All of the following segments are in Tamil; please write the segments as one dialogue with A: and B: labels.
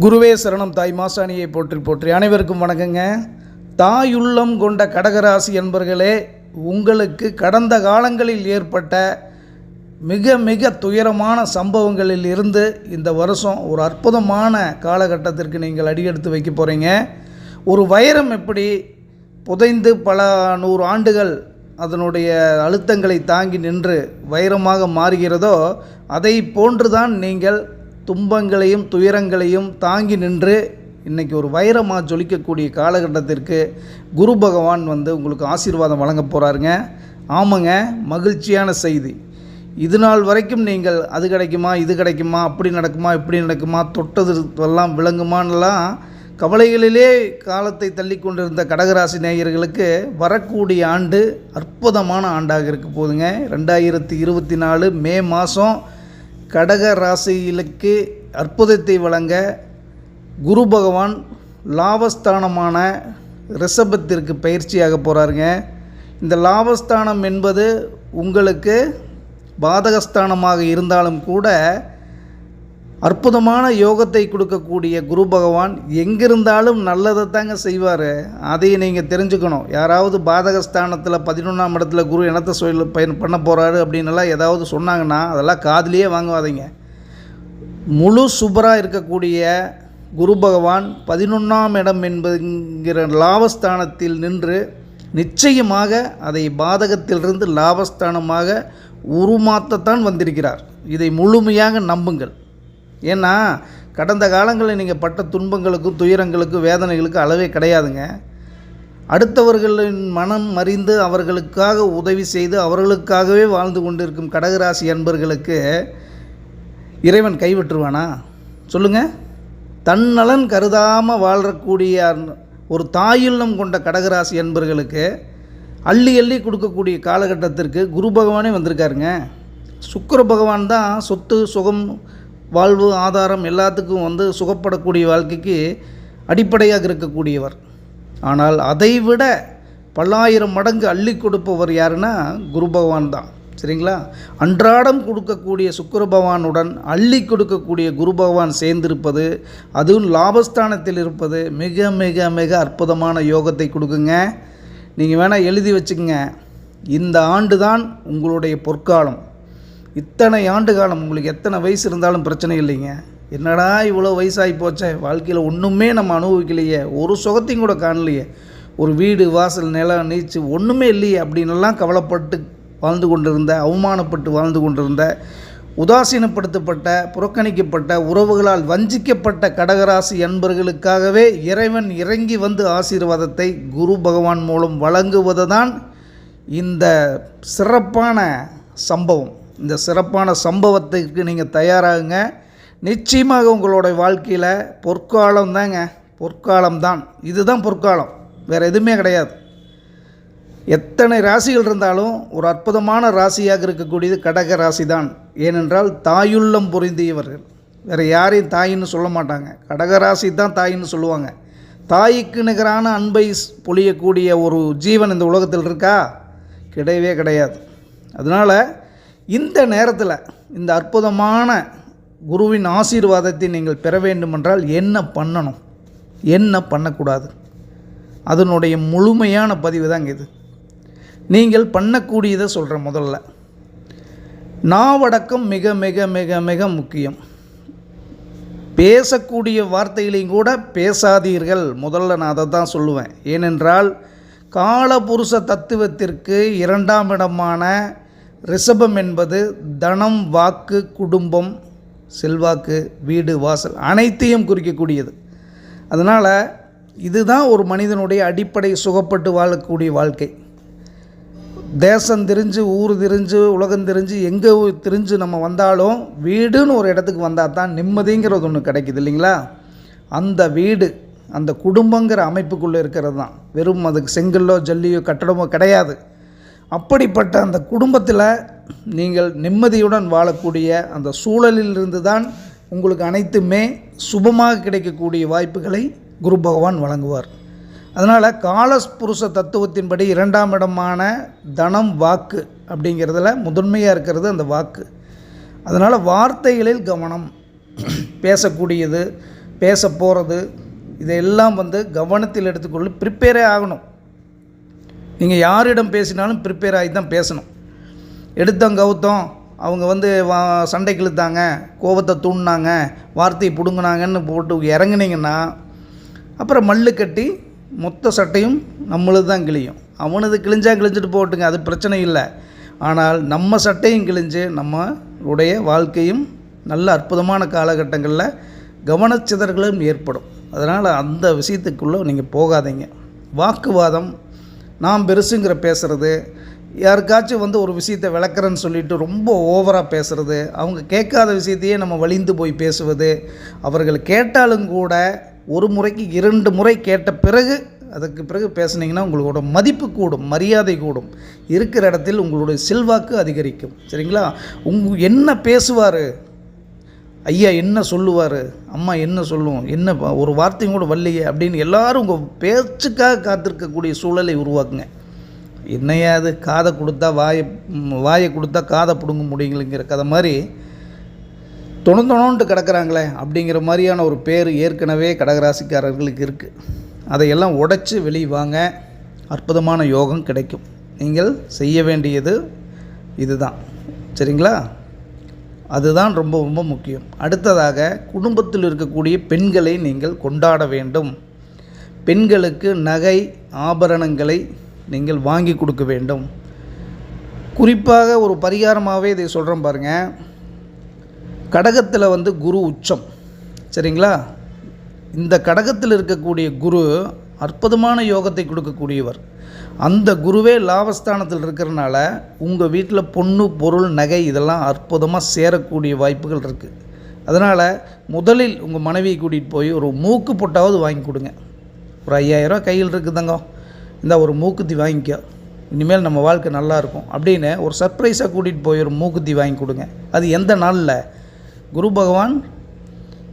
A: குருவே சரணம் தாய் மாசாணியை போற்றி போற்றி. அனைவருக்கும் வணக்கங்க. தாயுள்ளம் கொண்ட கடகராசி என்பர்களே உங்களுக்கு கடந்த காலங்களில் ஏற்பட்ட மிக மிக துயரமான சம்பவங்களில் இருந்து இந்த வருஷம் ஒரு அற்புதமான காலகட்டத்திற்கு நீங்கள் அடியெடுத்து வைக்க போகிறீங்க ஒரு வைரம் எப்படி புதைந்து பல நூறு ஆண்டுகள் அதனுடைய அழுத்தங்களை தாங்கி நின்று வைரமாக மாறுகிறதோ அதை போன்றுதான் நீங்கள் துன்பங்களையும் துயரங்களையும் தாங்கி நின்று இன்றைக்கி ஒரு வைரமாக ஜொலிக்கக்கூடிய காலகட்டத்திற்கு குரு பகவான் வந்து உங்களுக்கு ஆசீர்வாதம் வழங்க போகிறாருங்க ஆமாங்க மகிழ்ச்சியான செய்தி. இது நாள் வரைக்கும் நீங்கள் அது கிடைக்குமா இது கிடைக்குமா அப்படி நடக்குமா இப்படி நடக்குமா தொட்டது எல்லாம் விளங்குமான்லாம் கவலைகளிலே காலத்தை தள்ளி கொண்டிருந்த கடகராசி நேயர்களுக்கு வரக்கூடிய ஆண்டு அற்புதமான ஆண்டாக இருக்க போதுங்க ரெண்டாயிரத்தி இருபத்தி நாலு மே மாதம் கடக ராசிகளுக்கு அற்புதத்தை வழங்க குரு பகவான் லாபஸ்தானமான ரிஷபத்திற்கு பயிற்சியாக போகிறாருங்க இந்த லாபஸ்தானம் என்பது உங்களுக்கு பாதகஸ்தானமாக இருந்தாலும் கூட அற்புதமான யோகத்தை கொடுக்கக்கூடிய குரு பகவான் எங்கிருந்தாலும் நல்லதை தாங்க செய்வார். அதை நீங்கள் தெரிஞ்சுக்கணும். யாராவது பாதகஸ்தானத்தில் பதினொன்றாம் இடத்துல குரு இனத்தை சொல் பயன் பண்ண போகிறாரு அப்படின்னுலாம் ஏதாவது சொன்னாங்கன்னா அதெல்லாம் காதுலேயே வாங்குவாதீங்க. முழு சூப்பராக இருக்கக்கூடிய குரு பகவான் பதினொன்றாம் இடம் என்பதுங்கிற லாபஸ்தானத்தில் நின்று நிச்சயமாக அதை பாதகத்திலிருந்து லாபஸ்தானமாக உருமாற்றத்தான் வந்திருக்கிறார். இதை முழுமையாக நம்புங்கள். ஏன்னா கடந்த காலங்களில் நீங்கள் பட்ட துன்பங்களுக்கும் துயரங்களுக்கும் வேதனைகளுக்கும் அளவே கிடையாதுங்க. அடுத்தவர்களின் மனம் அறிந்து அவர்களுக்காக உதவி செய்து அவர்களுக்காகவே வாழ்ந்து கொண்டிருக்கும் கடகராசி அன்பர்களுக்கு இறைவன் கைவிட்டுருவானா? சொல்லுங்கள் தன்னலன் கருதாமல் வாழக்கூடிய ஒரு தாயுள்ளம் கொண்ட கடகராசி அன்பர்களுக்கு அள்ளி அள்ளி கொடுக்கக்கூடிய காலகட்டத்திற்கு குரு பகவானே வந்திருக்காருங்க. சுக்கர பகவான் தான் சொத்து சுகம் வாழ்வு ஆதாரம் எல்லாத்துக்கும் வந்து சுகப்படக்கூடிய வாழ்க்கைக்கு அடிப்படையாக இருக்கக்கூடியவர். ஆனால் அதைவிட பல்லாயிரம் மடங்கு அள்ளி கொடுப்பவர் யாருன்னா குரு பகவான் தான். சரிங்களா? அன்றாடம் கொடுக்கக்கூடிய சுக்கர பகவானுடன் அள்ளி கொடுக்கக்கூடிய குரு பகவான் சேர்ந்திருப்பது அதுவும் லாபஸ்தானத்தில் இருப்பது மிக மிக மிக அற்புதமான யோகத்தை கொடுக்குங்க. நீங்கள் வேணால் எழுதி வச்சுக்கங்க. இந்த ஆண்டு தான் உங்களுடைய பொற்காலம். இத்தனை ஆண்டு காலம் உங்களுக்கு எத்தனை வயசு இருந்தாலும் பிரச்சனை இல்லைங்க. என்னடா இவ்வளோ வயசாகி போச்சே? வாழ்க்கையில் ஒன்றுமே நம்ம அனுபவிக்கலையே. ஒரு சுகத்தையும் கூட காணலையே. ஒரு வீடு வாசல் நிலம் நீச்சு ஒன்றுமே இல்லையே அப்படின்லாம் கவலைப்பட்டு வாழ்ந்து கொண்டிருந்த அவமானப்பட்டு வாழ்ந்து கொண்டிருந்த உதாசீனப்படுத்தப்பட்ட புறக்கணிக்கப்பட்ட உறவுகளால் வஞ்சிக்கப்பட்ட கடகராசி அன்பர்களுக்காகவே இறைவன் இறங்கி வந்து ஆசீர்வாதத்தை குரு பகவான் மூலம் வழங்குவது தான் இந்த சிறப்பான சம்பவம். இந்த சிறப்பான சம்பவத்துக்கு நீங்கள் தயாராகுங்க. நிச்சயமாக உங்களோட வாழ்க்கையில் பொற்காலம் தாங்க. பொற்காலம் தான். இதுதான் பொற்காலம். வேறு எதுவுமே கிடையாது. எத்தனை ராசிகள் இருந்தாலும் ஒரு அற்புதமான ராசியாக இருக்கக்கூடியது கடக ராசி தான் ஏனென்றால் தாயுள்ளம் புரிந்தியவர்கள். வேறு யாரையும் தாயின்னு சொல்ல மாட்டாங்க. கடக ராசி தான் தாயின்னு சொல்லுவாங்க. தாய்க்கு நிகரான அன்பை பொழியக்கூடிய ஒரு ஜீவன் இந்த உலகத்தில் இருக்கா? கிடையவே கிடையாது. அதனால் இந்த நேரத்தில் இந்த அற்புதமான குருவின் ஆசீர்வாதத்தை நீங்கள் பெற வேண்டுமென்றால் என்ன பண்ணணும்? என்ன பண்ணக்கூடாது? அதனுடைய முழுமையான பதிவு தாங்க இது. நீங்கள் பண்ணக்கூடியதை சொல்கிறேன் முதல்ல. நாவடக்கம் மிக மிக மிக மிக முக்கியம். பேசக்கூடிய வார்த்தைகளையும் கூட பேசாதீர்கள். முதல்ல நான் அதை தான் சொல்லுவேன். ஏனென்றால் காலபுருஷ தத்துவத்திற்கு இரண்டாம் இடமான ரிஷபம் என்பது தனம் வாக்கு குடும்பம் செல்வாக்கு வீடு வாசல் அனைத்தையும் குறிக்கக்கூடியது. அதனால் இதுதான் ஒரு மனிதனுடைய அடிப்படை சுகப்பட்டு வாழக்கூடிய வாழ்க்கை. தேசம் தெரிஞ்சு ஊர் தெரிஞ்சு உலகம் தெரிஞ்சு எங்கே தெரிஞ்சு நம்ம வந்தாலும் வீடுன்னு ஒரு இடத்துக்கு வந்தால் தான் நிம்மதிங்கிறது ஒன்று கிடைக்குது இல்லைங்களா? அந்த வீடு அந்த குடும்பங்கிற அமைப்புக்குள்ளே இருக்கிறது தான். வெறும் அதுக்கு செங்கல்லோ ஜல்லியோ கட்டடமோ கிடையாது. அப்படிப்பட்ட அந்த குடும்பத்தில் நீங்கள் நிம்மதியுடன் வாழக்கூடிய அந்த சூழலிலிருந்து தான் உங்களுக்கு அனைத்துமே சுபமாக கிடைக்கக்கூடிய வாய்ப்புகளை குரு பகவான் வழங்குவார். அதனால் காலஸ்புருஷ தத்துவத்தின்படி இரண்டாம் இடமான தனம் வாக்கு அப்படிங்கிறதுல முதன்மையாக இருக்கிறது அந்த வாக்கு. அதனால் வார்த்தைகளில் கவனம் பேசக்கூடியது பேச போகிறது இதையெல்லாம் வந்து கவனத்தில் எடுத்துக்கொள்ள ப்ரிப்பேரே ஆகணும். நீங்கள் யாரிடம் பேசினாலும் ப்ரிப்பேர் ஆகி தான் பேசணும். எடுத்தோம் கவுத்தோம் அவங்க வந்து வா சண்டை கிழுத்தாங்க கோபத்தை தூண்டினாங்க வார்த்தையை பிடுங்கினாங்கன்னு போட்டு இறங்குனீங்கன்னா அப்புறம் மல்லு கட்டி மொத்த சட்டையும் நம்மளுது தான் கிழியும். அவனது கிழிஞ்சா கிழிஞ்சிட்டு போட்டுங்க அது பிரச்சனை இல்லை. ஆனால் நம்ம சட்டையும் கிழிஞ்சு நம்மளுடைய வாழ்க்கையும் நல்ல அற்புதமான காலகட்டங்களில் கவனச்சிதறலும் ஏற்படும். அதனால் அந்த விஷயத்துக்குள்ளே நீங்கள் போகாதீங்க. வாக்குவாதம் நான் பெருசுங்கிற பேசுகிறது யாருக்காச்சும் வந்து ஒரு விஷயத்தை விளக்குறேன்னு சொல்லிட்டு ரொம்ப ஓவராக பேசுகிறது அவங்க கேட்காத விஷயத்தையே நம்ம வலிந்து போய் பேசுவது அவர்கள் கேட்டாலும் கூட ஒரு முறைக்கு இரண்டு முறை கேட்ட பிறகு அதுக்கு பிறகு பேசுனீங்கன்னா உங்களோட மதிப்பு கூடும் மரியாதை கூடும். இருக்கிற இடத்தில் உங்களுடைய செல்வாக்கு அதிகரிக்கும். சரிங்களா? உங் என்ன பேசுவார்? ஐயா என்ன சொல்லுவார்? அம்மா என்ன சொல்லுவோம் என்ன ஒரு வார்த்தையும் கூட வரலையே அப்படின்னு எல்லாரும் உங்கள் பேச்சுக்காக காத்திருக்கக்கூடிய சூழலை உருவாக்குங்க. என்னையா அது காதை கொடுத்தா வாயை வாயை கொடுத்தா காதை பிடுங்க முடியுங்கிற கதை மாதிரி தொணு தொணோன்ட்டு அப்படிங்கிற மாதிரியான ஒரு பேர் ஏற்கனவே கடகராசிக்காரர்களுக்கு இருக்குது அதையெல்லாம் உடைச்சி வெளியே வாங்க. அற்புதமான யோகம் கிடைக்கும். நீங்கள் செய்ய வேண்டியது இதுதான். சரிங்களா? அதுதான் ரொம்ப ரொம்ப முக்கியம். அடுத்ததாக குடும்பத்தில் இருக்கக்கூடிய பெண்களை நீங்கள் கொண்டாட வேண்டும். பெண்களுக்கு நகை ஆபரணங்களை நீங்கள் வாங்கி கொடுக்க வேண்டும். குறிப்பாக ஒரு பரிகாரமாகவே இதை சொல்கிறோம் பாருங்கள் கடகத்தில் வந்து குரு உச்சம். சரிங்களா? இந்த கடகத்தில் இருக்கக்கூடிய குரு அற்புதமான யோகத்தை கொடுக்கக்கூடியவர். அந்த குருவே லாபஸ்தானத்தில் இருக்கிறனால உங்கள் வீட்டில் பொண்ணு பொருள் நகை இதெல்லாம் அற்புதமாக சேரக்கூடிய வாய்ப்புகள் இருக்குது அதனால் முதலில் உங்கள் மனைவியை கூட்டிகிட்டு போய் ஒரு மூக்கு பொட்டாவது வாங்கி கொடுங்க. ஒரு ஐயாயிரரூவா கையில் இருக்குதுங்க. இந்த ஒரு மூக்குத்தி வாங்கிக்கோ. இனிமேல் நம்ம வாழ்க்கை நல்லா இருக்கும். அப்படின்னு ஒரு சர்ப்ரைஸாக கூட்டிகிட்டு போய் ஒரு மூக்குத்தி வாங்கி கொடுங்க. அது எந்த நாளில்? குரு பகவான்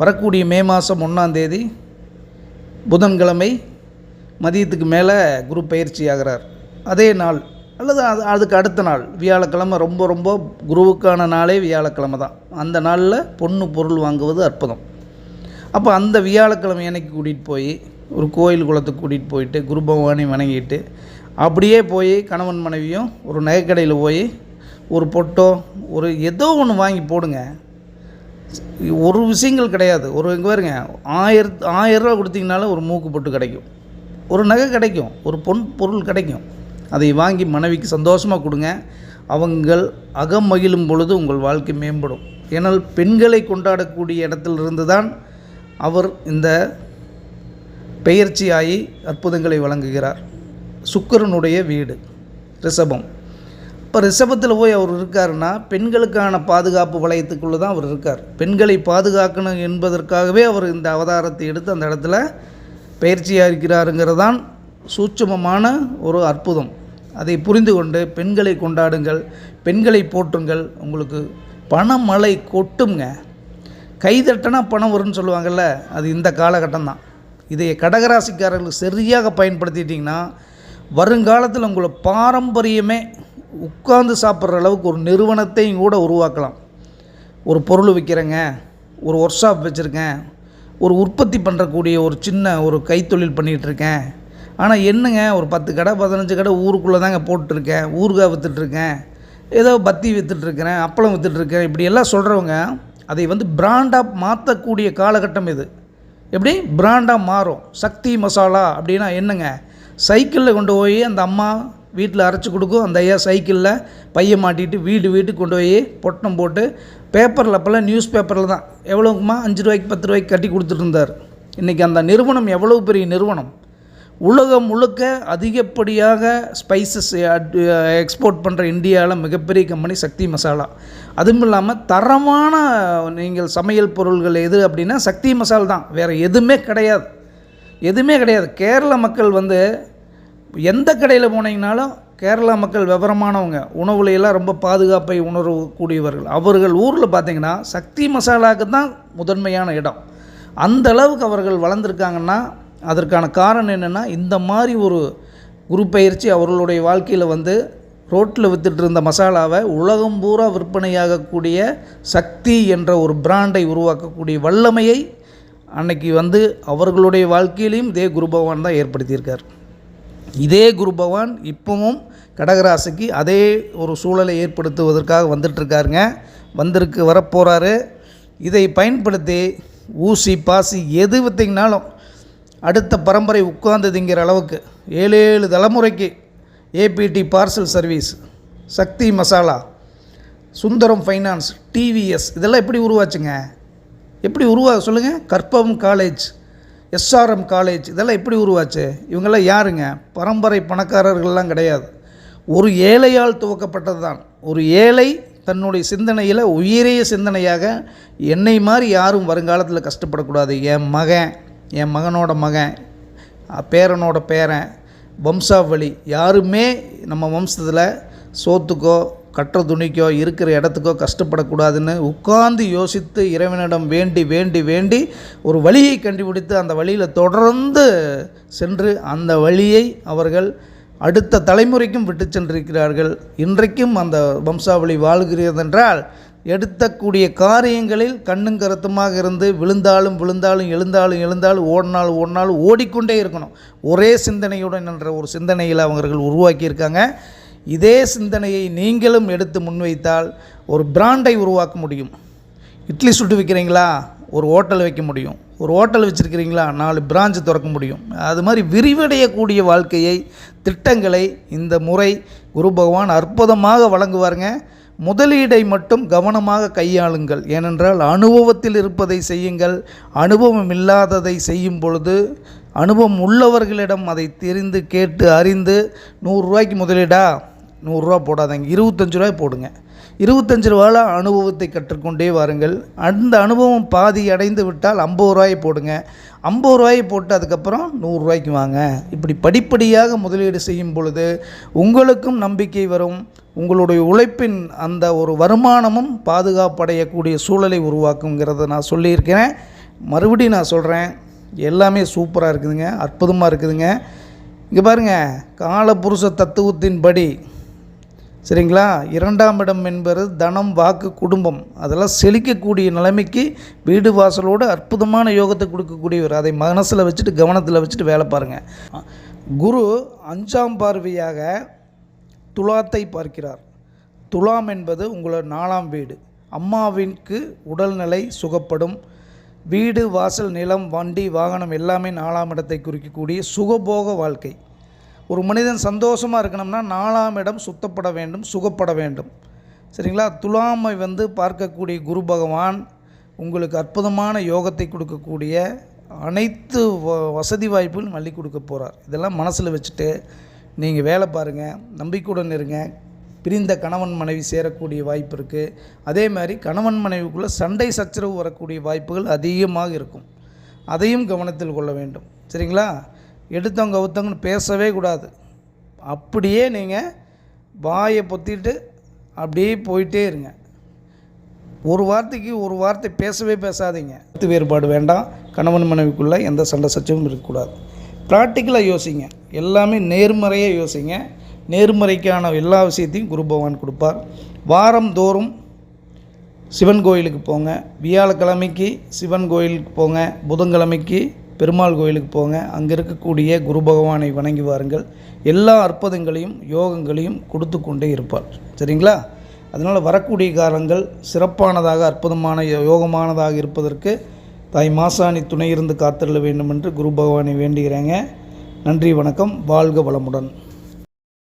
A: வரக்கூடிய மே மாதம் ஒன்றாந்தேதி புதன்கிழமை மதியத்துக்கு மேலே குரு பயிற்சி ஆகிறார் அதே நாள் அல்லது அது அதுக்கு அடுத்த நாள் வியாழக்கிழமை ரொம்ப ரொம்ப குருவுக்கான நாளே வியாழக்கிழமை தான். அந்த நாளில் பொண்ணு பொருள் வாங்குவது அற்புதம். அப்போ அந்த வியாழக்கிழமை எனக்கு கூட்டிகிட்டு போய் ஒரு கோயில் குளத்துக்கு கூட்டிகிட்டு போயிட்டு குரு பகவானை வணங்கிட்டு அப்படியே போய் கணவன் மனைவியும் ஒரு நகைக்கடையில் போய் ஒரு பொட்டோ ஒரு ஏதோ ஒன்று வாங்கி போடுங்க. ஒரு விஷயங்கள் கிடையாது. ஒரு இங்கே பாருங்க ஆயிரத்து ஆயிரம் ரூபா கொடுத்தீங்கனாலும் ஒரு மூக்கு பொட்டு கிடைக்கும். ஒரு நகை கிடைக்கும் ஒரு பொன் பொருள் கிடைக்கும். அதை வாங்கி மனைவிக்கு சந்தோஷமாக கொடுங்க. அவங்கள் அகம் மகிழும் பொழுது உங்கள் வாழ்க்கை மேம்படும். ஏனால் பெண்களை கொண்டாடக்கூடிய இடத்திலிருந்து தான் அவர் இந்த பெயர்ச்சியாகி அற்புதங்களை வழங்குகிறார். சுக்கரனுடைய வீடு ரிஷபம். இப்போ ரிஷபத்தில் போய் அவர் இருக்காருன்னா பெண்களுக்கான பாதுகாப்பு வளையத்துக்குள்ளே தான் அவர் இருக்கார். பெண்களை பாதுகாக்கணும் என்பதற்காகவே அவர் இந்த அவதாரத்தை எடுத்து அந்த இடத்துல பயிற்சியாக இருக்கிறாருங்கிறது தான் சூட்சமமான ஒரு அற்புதம். அதை புரிந்து கொண்டு பெண்களை கொண்டாடுங்கள் பெண்களை போற்றுங்கள். உங்களுக்கு பணமழை கொட்டுங்க கைதட்டனா பணம் வரும்னு சொல்லுவாங்கள்ல அது இந்த காலகட்டம் தான் இதை கடகராசிக்காரர்களுக்கு சரியாக பயன்படுத்திட்டிங்கன்னா வருங்காலத்தில் உங்களை பாரம்பரியமே உட்கார்ந்து சாப்பிட்ற அளவுக்கு ஒரு நிறுவனத்தையும் கூட உருவாக்கலாம். ஒரு பொருள் விற்கிறேங்க ஒரு ஒர்க் ஷாப் வச்சுருக்கேன் ஒரு உற்பத்தி பண்ணுறக்கூடிய ஒரு சின்ன ஒரு கைத்தொழில் பண்ணிகிட்டு இருக்கேன் ஆனால் என்னங்க ஒரு பத்து கடை பதினஞ்சு கடை ஊருக்குள்ளே தாங்க போட்டுருக்கேன் ஊறுகாய் விற்றுட்ருக்கேன் ஏதோ பத்தி விற்றுட்ருக்கிறேன் அப்பளம் விற்றுட்ருக்கேன் இப்படி எல்லாம் சொல்கிறவங்க அதை வந்து பிராண்டாக மாற்றக்கூடிய காலகட்டம் இது. எப்படி? பிராண்டாக மாறும். சக்தி மசாலா அப்படின்னா என்னங்க? சைக்கிளில் கொண்டு போய் அந்த அம்மா வீட்டில் அரைச்சி கொடுக்கும். அந்த ஐயா சைக்கிளில் பையன் மாட்டிட்டு வீடு வீட்டுக்கு கொண்டு போய் பொட்டணம் போட்டு பேப்பரில் அப்போல்லாம் நியூஸ் பேப்பரில் தான். எவ்வளோக்குமா அஞ்சு ரூபாய்க்கு பத்து ரூபாய்க்கு கட்டி கொடுத்துட்டு இருந்தார் இன்றைக்கி அந்த நிறுவனம் எவ்வளோ பெரிய நிறுவனம்? உலகம் முழுக்க அதிகப்படியாக ஸ்பைசஸ் எக்ஸ்போர்ட் பண்ணுற இந்தியாவில் மிகப்பெரிய கம்பெனி சக்தி மசாலா. அதுவும் இல்லாமல் தரமான நீங்கள் சமையல் பொருள்கள் எது அப்படின்னா சக்தி மசால் தான். வேறு எதுவுமே கிடையாது. எதுவுமே கிடையாது. கேரள மக்கள் வந்து எந்த கடையில் போனீங்கனாலும் கேரளா மக்கள் விவரமானவங்க உணவுல எல்லாம் ரொம்ப பாதுகாப்பை உணரக்கூடியவர்கள். அவர்கள் ஊரில் பார்த்தீங்கன்னா சக்தி மசாலாவுக்கு தான் முதன்மையான இடம். அந்த அளவுக்கு அவர்கள் வளர்ந்துருக்காங்கன்னா அதற்கான காரணம் என்னென்னா இந்த மாதிரி ஒரு குரு பயிற்சி அவர்களுடைய வாழ்க்கையில் வந்து ரோட்டில் வித்துட்டு இருந்த மசாலாவை உலகம் பூரா விற்பனையாகக்கூடிய சக்தி என்ற ஒரு பிராண்டை உருவாக்கக்கூடிய வல்லமையை அன்னைக்கு வந்து அவர்களுடைய வாழ்க்கையிலையும் இதே குரு பகவான் தான் ஏற்படுத்தியிருக்கார். இதே குரு பகவான் இப்போவும் கடகராசிக்கு அதே ஒரு சூழலை ஏற்படுத்துவதற்காக வந்துட்டுருக்காருங்க. வந்திருக்கு வரப்போகிறாரு இதை பயன்படுத்தி ஊசி பாசி எது விற்றிங்கனாலும் அடுத்த பரம்பரை உட்கார்ந்ததுங்கிற அளவுக்கு ஏழு ஏழு தலைமுறைக்கு ABT parcel service Sakthi Masala Sundaram finance TVS இதெல்லாம் எப்படி உருவாச்சுங்க? எப்படி உருவா சொல்லுங்கள் கற்பகம் காலேஜ். எஸ்ஆர்எம் காலேஜ் இதெல்லாம் எப்படி உருவாச்சு? இவங்கெல்லாம் யாருங்க? பரம்பரை பணக்காரர்கள்லாம் கிடையாது. ஒரு ஏழையால் துவக்கப்பட்டது தான். ஒரு ஏழை தன்னுடைய சிந்தனையில் உயிரிய சிந்தனையாக என்னை மாதிரி யாரும் வருங்காலத்தில் கஷ்டப்படக்கூடாது. என் மகன் என் மகனோட மகன் பேரனோட பேரன் வம்சாவளி யாருமே நம்ம வம்சத்தில் சோத்துக்கோ கற்ற துணிக்கோ இருக்கிற இடத்துக்கோ கஷ்டப்படக்கூடாதுன்னு உட்கார்ந்து யோசித்து இறைவனிடம் வேண்டி வேண்டி வேண்டி ஒரு வழியை கண்டுபிடித்து அந்த வழியில் தொடர்ந்து சென்று அந்த வழியை அவர்கள் அடுத்த தலைமுறைக்கும் விட்டு சென்றிருக்கிறார்கள். இன்றைக்கும் அந்த வம்சாவளி வாழ்கிறதென்றால் எடுத்தக்கூடிய காரியங்களில் கண்ணும் கருத்துமாக இருந்து விழுந்தாலும் விழுந்தாலும் எழுந்தாலும் எழுந்தாலும் ஓடினாலும் ஓடினாலும் ஓடிக்கொண்டே இருக்கணும். ஒரே சிந்தனையுடன் என்ற ஒரு சிந்தனையில் அவர்கள் உருவாக்கியிருக்காங்க. இதே சிந்தனையை நீங்களும் எடுத்து முன்வைத்தால் ஒரு பிராண்டை உருவாக்க முடியும். இட்லி சுட்டு விற்கிறீங்களா ஒரு ஹோட்டல் வைக்க முடியும். ஒரு ஹோட்டல் வச்சுருக்கிறீங்களா? நாலு பிரான்ச் திறக்க முடியும். அது மாதிரி விரிவடையக்கூடிய வாழ்க்கையை திட்டங்களை இந்த முறை குரு பகவான் அற்புதமாக வழங்குவாருங்க. முதலீடை மட்டும் கவனமாக கையாளுங்கள். ஏனென்றால் அனுபவத்தில் இருப்பதை செய்யுங்கள். அனுபவம் இல்லாததை செய்யும் பொழுது அனுபவம் உள்ளவர்களிடம் அதை தெரிந்து கேட்டு அறிந்து நூறுரூவாய்க்கு முதலீடா? நூறுரூவா போடாதீங்க. இருபத்தஞ்சு ரூபாய் போடுங்க. இருபத்தஞ்சு ரூபாயில் அனுபவத்தை கற்றுக்கொண்டே வாருங்கள். அந்த அனுபவம் பாதி அடைந்து விட்டால் ஐம்பது ரூபாயை போடுங்க. ஐம்பது ரூபாயை போட்டு அதுக்கப்புறம் நூறுரூவாய்க்கு வாங்க. இப்படி படிப்படியாக முதலீடு செய்யும் பொழுது உங்களுக்கும் நம்பிக்கை வரும். உங்களுடைய உழைப்பின் அந்த ஒரு வருமானமும் பாதுகாப்படையக்கூடிய சூழலை உருவாக்குங்கிறத நான் சொல்லியிருக்கிறேன். மறுபடியும் நான் சொல்கிறேன் எல்லாமே சூப்பராக இருக்குதுங்க. அற்புதமாக இருக்குதுங்க. இங்கே பாருங்கள் காலபுருஷ தத்துவத்தின்படி சரிங்களா? இரண்டாம் இடம் என்பது தனம் வாக்கு குடும்பம். அதெல்லாம் செழிக்கக்கூடிய நிலைமைக்கு வீடு வாசலோடு அற்புதமான யோகத்தை கொடுக்கக்கூடியவர். அதை மனசில் வச்சுட்டு கவனத்தில் வச்சுட்டு வேலை பாருங்கள் குரு அஞ்சாம் பார்வையாக துலாத்தை பார்க்கிறார். துலாம் என்பது உங்களோட நாலாம் வீடு. அம்மாவிற்கு உடல்நிலை சுகப்படும். வீடு வாசல் நிலம் வண்டி வாகனம் எல்லாமே நாலாம் இடத்தை குறிக்கக்கூடிய சுகபோக வாழ்க்கை. ஒரு மனிதன் சந்தோஷமாக இருக்கணும்னா நாலாம் இடம் சுத்தப்பட வேண்டும் சுகப்பட வேண்டும். சரிங்களா? துலாமை வந்து பார்க்கக்கூடிய குரு பகவான் உங்களுக்கு அற்புதமான யோகத்தை கொடுக்கக்கூடிய அனைத்து வ- வசதி வாய்ப்புகளும் அள்ளி கொடுக்க போகிறார் இதெல்லாம் மனசில் வச்சுட்டு நீங்கள் வேலை பாருங்கள் நம்பிக்கையுடன் இருங்க. பிரிந்த கணவன் மனைவி சேரக்கூடிய வாய்ப்பு இருக்குது அதே மாதிரி கணவன் மனைவிக்குள்ளே சண்டை சச்சரவு வரக்கூடிய வாய்ப்புகள் அதிகமாக இருக்கும். அதையும் கவனத்தில் கொள்ள வேண்டும். சரிங்களா? எடுத்தவங்க ஒருத்தவங்கன்னு பேசவே கூடாது. அப்படியே நீங்கள் வாயை பொத்திட்டு அப்படியே போயிட்டே இருங்க. ஒரு வார்த்தைக்கு ஒரு வார்த்தை பேசவே பேசாதீங்க. கருத்து வேறுபாடு வேண்டாம். கணவன் மனைவிக்குள்ளே எந்த சண்டை சச்சமும் இருக்கக்கூடாது. ப்ராக்டிக்கலாக யோசிங்க. எல்லாமே நேர்மறையாக யோசிங்க. நேர்மறைக்கான எல்லா விஷயத்தையும் குரு பகவான் கொடுப்பார். வாரந்தோறும் சிவன் கோயிலுக்கு போங்க. வியாழக்கிழமைக்கு சிவன் கோயிலுக்கு போங்க. புதன்கிழமைக்கு பெருமாள் கோயிலுக்கு போங்க. அங்கே இருக்கக்கூடிய குரு பகவானை வணங்கி வாருங்கள். எல்லா அற்புதங்களையும் யோகங்களையும் கொடுத்து கொண்டே இருப்பார். சரிங்களா? அதனால் வரக்கூடிய காலங்கள் சிறப்பானதாக அற்புதமான யோ- யோகமானதாக இருப்பதற்கு தாய் மாசாணி துணை இருந்து காத்திருக்க வேண்டும் என்று குரு பகவானை வேண்டுகிறேங்க. நன்றி வணக்கம். வாழ்க வளமுடன்.